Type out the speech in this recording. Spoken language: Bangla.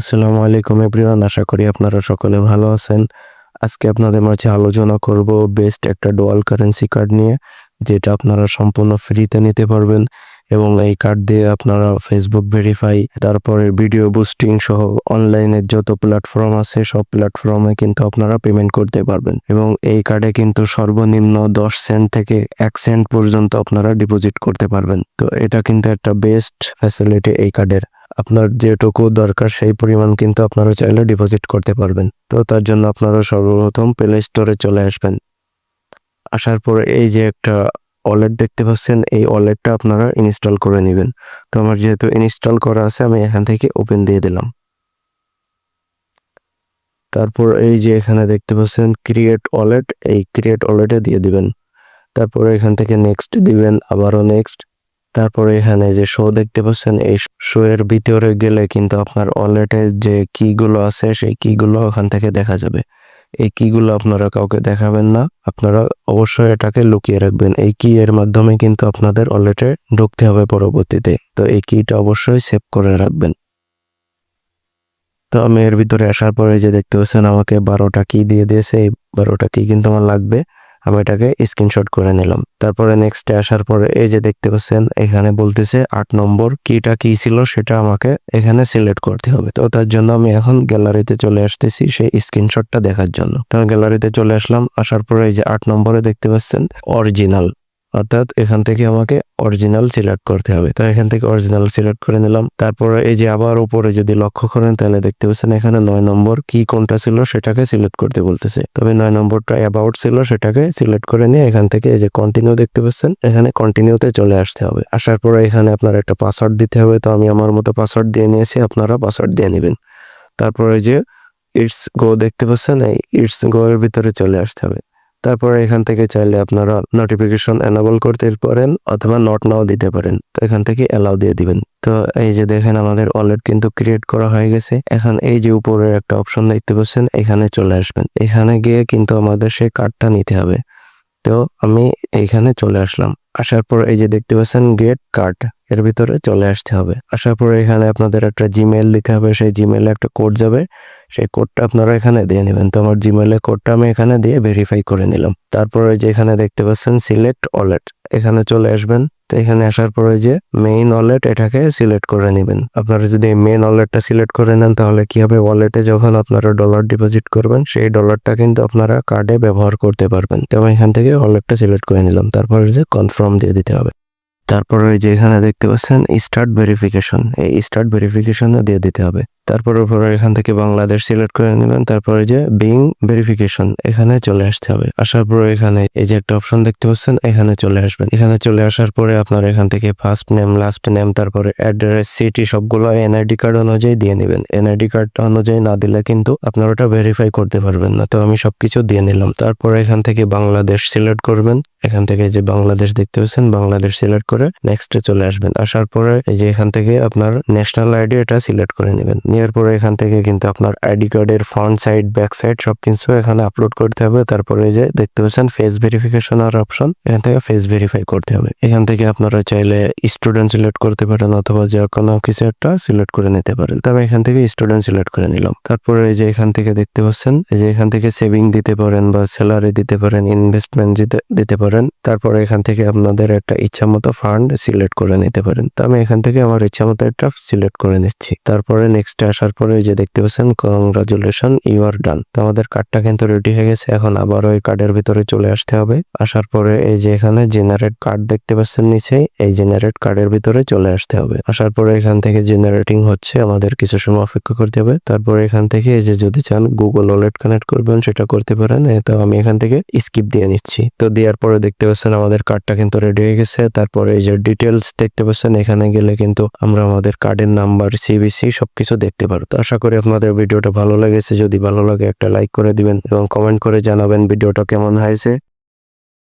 আসসালামু আলাইকুম এভরিওয়ান, আশা করি আপনারা সকলে ভালো আছেন। আজকে আপনাদের মাঝে আলোচনা করব বেস্ট একটা ডুয়াল কারেন্সি কার্ড নিয়ে, যেটা আপনারা সম্পূর্ণ ফ্রিতে নিতে পারবেন এবং এই কার্ড দিয়ে আপনারা ফেসবুক ভেরিফাই তারপরে ভিডিও বুস্টিং সহ অনলাইনের যত প্ল্যাটফর্ম আছে, সব প্ল্যাটফর্মে কিন্তু আপনারা পেমেন্ট করতে পারবেন। এবং এই কার্ডে কিন্তু সর্বনিম্ন দশ সেন্ট থেকে এক সেন্ট পর্যন্ত আপনারা ডিপোজিট করতে পারবেন। তো এটা কিন্তু একটা বেস্ট ফ্যাসিলিটি এই কার্ডের আপনার যেটুকু দরকার সেই পরিমাণ কিন্তু আপনারা চাইলে ডিপোজিট করতে পারবেন। তো তার জন্য আপনারা সর্বপ্রথম প্লে স্টোরে চলে আসবেন। আসার পরে এই যে একটা ওয়ালেট দেখতে পাচ্ছেন, এই ওয়ালেটটা আপনারা ইনস্টল করে নেবেন। তো আমার যেহেতু ইনস্টল করা আছে, আমি এখান থেকে ওপেন দিয়ে দিলাম। তারপর এই যে এখানে দেখতে পাচ্ছেন ক্রিয়েট ওয়ালেট এই ক্রিয়েট ওয়ালেটে দিয়ে দিবেন। তারপরে এখান থেকে নেক্সট দিবেন, আবারও নেক্সট তারপরে এখানে যে শো দেখতে পাচ্ছেন, এই শো এর ভিতরে গেলে কিন্তু আপনার ওয়ালেটে যে কিগুলো আছে, সেই কিগুলো ওখান থেকে দেখা যাবে। এই কিগুলো আপনারা কাউকে দেখাবেন না, আপনারা অবশ্যই এটাকে লুকিয়ে রাখবেন। এই কি এর মাধ্যমে কিন্তু আপনাদের ওয়ালেটে ঢুকতে হবে পরবর্তীতে। তো এই কিটা অবশ্যই সেভ করে রাখবেন। তো আমি এর ভিতরে আসার পরে যে দেখতে পাচ্ছেন, আমাকে বারোটা কি দিয়ে দিয়েছে। এই বারোটা কি কিন্তু আমার লাগবে। আমি এটাকে স্ক্রিনশট করে নিলাম। তারপরে নেক্সটে আসার পরে এই যে দেখতে পাচ্ছেন, এখানে বলতেছে আট নম্বর কিটা কি ছিল সেটা আমাকে এখানে সিলেক্ট করতে হবে। তো তার জন্য আমি এখন গ্যালারিতে চলে আসতেছি সেই স্ক্রিনশটটা দেখার জন্য। তো গ্যালারিতে চলে আসলাম, আসার পরে এই যে আট নম্বরে দেখতে পাচ্ছেন অরিজিনাল অর্থাৎ এখান থেকে আমাকে অরিজিনাল সিলেক্ট করতে হবে। তো এখান থেকে অরিজিনাল সিলেক্ট করে নিলাম। তারপরে এই যে আবার উপরে যদি লক্ষ্য করেন, তাহলে দেখতে পাচ্ছেন এখানে নয় নম্বর কি কোনটা ছিল সেটাকে সিলেক্ট করতে বলতেছে। তবে নয় নম্বরটা অ্যাবাউট ছিল সেটাকে সিলেক্ট করে নিয়ে এখান থেকে এই যে কন্টিনিউ দেখতে পাচ্ছেন, এখানে কন্টিনিউতে চলে আসতে হবে। আসার পরে এখানে আপনার একটা পাসওয়ার্ড দিতে হবে। তো আমি আমার মতো পাসওয়ার্ড দিয়ে নিয়েছি, আপনারা পাসওয়ার্ড দিয়ে নেবেন। তারপরে যে ইটস গো দেখতে পাচ্ছেন, এই ইটস গো এর ভিতরে চলে আসতে হবে। তারপরে এখান থেকে চাইলে আপনারা নোটিফিকেশন এনাবল করতে পারেন অথবা নট নাও দিতে পারেন। তো এখান থেকে অ্যালাউ দিয়ে দিবেন। তো এই যে দেখেন আমাদের ওয়ালেট কিন্তু ক্রিয়েট করা হয়ে গেছে। এখন এই যে উপরের একটা অপশন দেখতে পাচ্ছেন, এখানে চলে আসবেন। এখানে গিয়ে কিন্তু আমাদের সেই কার্ডটা নিতে হবে। তো আমি এইখানে চলে আসলাম। আসার পর এই যে দেখতে পাচ্ছেন গেট কার্ড এর ভিতরে চলে আসতে হবে। আসার পরে এখানে আপনাদের একটা জিমেল দিতে হবে। সেই জিমেলে একটা কোড যাবে। সেই কোডটা আপনারা এখানে দিয়ে নেবেন। তো আমার জিমেলের কোডটা আমি এখানে দিয়ে ভেরিফাই করে নিলাম। তারপরে যে এখানে দেখতে পাচ্ছেন সিলেক্ট ওয়ালেট এখানে চলে আসবেন। তো এখানে আসার পরে যে মেইন ওয়ালেট এটাকে সিলেক্ট করে নেবেন। আপনারা যদি মেইন ওয়ালেটটা সিলেক্ট করে নেন, তাহলে কি হবে? ওয়ালেটে যখন আপনারা ডলার ডিপোজিট করবেন, সেই ডলারটা কিন্তু আপনারা কার্ডে ব্যবহার করতে পারবেন। তো আমি এখান থেকে ওয়ালেটটা সিলেক্ট করে নিলাম। তারপরে যে কনফার্ম দিয়ে দিতে হবে। তারপরে ওই দেখতে পাচ্ছেন স্টার্ট ভেরিফিকেশন এই স্টার্ট ভেরিফিকেশনও দিয়ে দিতে হবে। তারপর উপরে এখান থেকে বাংলাদেশ সিলেক্ট করে নেবেন। তারপরে যে বিং ভেরিফিকেশন এখানে চলে আসতে হবে। আসার পরে এখানে এই যে একটা অপশন দেখতে পাচ্ছেন, এখানে চলে আসবেন। এখানে চলে আসার পরে আপনার এখান থেকে ফার্স্ট নেম লাস্ট নেম তারপরে অ্যাড্রেস সিটি সবগুলো এনআইডি কার্ড অনুযায়ী দিয়ে নেবেন। এনআইডি কার্ডটা অনুযায়ী না দিলে কিন্তু আপনারা ওটা ভেরিফাই করতে পারবেন না। তো আমি সবকিছু দিয়ে নিলাম। তারপরে এখান থেকে বাংলাদেশ সিলেক্ট করবেন। এখান থেকে যে বাংলাদেশ দেখতে পাচ্ছেন, বাংলাদেশ সিলেক্ট করে নেক্সটে চলে আসবেন। আসার পরে এই যে এখান থেকে আপনার ন্যাশনাল আইডি এটা সিলেক্ট করে নেবেন। নেওয়ার পরে এখান থেকে কিন্তু আপনার আইডি কার্ডের ফ্রন্ট সাইড ব্যাক সাইড সব কিছু এখানে আপলোড করতে হবে। তারপরে যে দেখতে পাচ্ছেন ফেস ভেরিফিকেশন আর অপশন এখান থেকে ফেস ভেরিফাই করতে হবে। এখান থেকে আপনারা চাইলে স্টুডেন্ট সিলেক্ট করতে পারেন অথবা যে কোনো কিছু একটা সিলেক্ট করে নিতে পারেন। তবে এখান থেকে স্টুডেন্ট সিলেক্ট করে নিলাম। তারপরে এই যে এখান থেকে দেখতে পাচ্ছেন, এই যে এখান থেকে সেভিং দিতে পারেন বা স্যালারি দিতে পারেন ইনভেস্টমেন্ট দিতে পারেন। তারপরে এখান থেকে আপনাদের একটা ইচ্ছা মতো ফান্ড সিলেক্ট করে নিতে পারেন। তো আমি এখান থেকে আমার ইচ্ছা মতো একটা সিলেক্ট করে নিচ্ছি। তারপরে নেক্সট আসার পরে যে দেখতে পাচ্ছেন কংগ্রাচুলেশন ইউ আর ডান তো আমাদের কার্ডটা কিন্তু রেডি হয়ে গেছে, এখন আবার ওই কার্ডের ভিতরে চলে আসতে হবে। আসার পরে এই যে এখানে জেনারেট কার্ড দেখতে পাচ্ছেন নিচে, এই জেনারেট কার্ডের ভিতরে চলে আসতে হবে। আসার পরে এখান থেকে জেনারেটিং হচ্ছে, আমাদের কিছু সময় অপেক্ষা করতে হবে। তারপরে এখান থেকে এই যে যদি চান গুগল ওয়ালেট কানেক্ট করবেন, সেটা করতে পারেন। তো আমি এখান থেকে স্কিপ দিয়ে নিচ্ছি। তো দেওয়ার পরে দেখতে পাচ্ছেন, আমাদের কার্ডটা কিন্তু রেডি হয়ে গেছে। তারপরে এই যে ডিটেলস দেখতে পাচ্ছেন, এখানে গেলে কিন্তু আমরা আমাদের কার্ডের নাম্বার সিবিসি সবকিছু দেখতে পারো। তো আশা করি আপনাদের ভিডিওটা ভালো লেগেছে। যদি ভালো লাগে একটা লাইক করে দিবেন এবং কমেন্ট করে জানাবেন ভিডিওটা কেমন হয়েছে।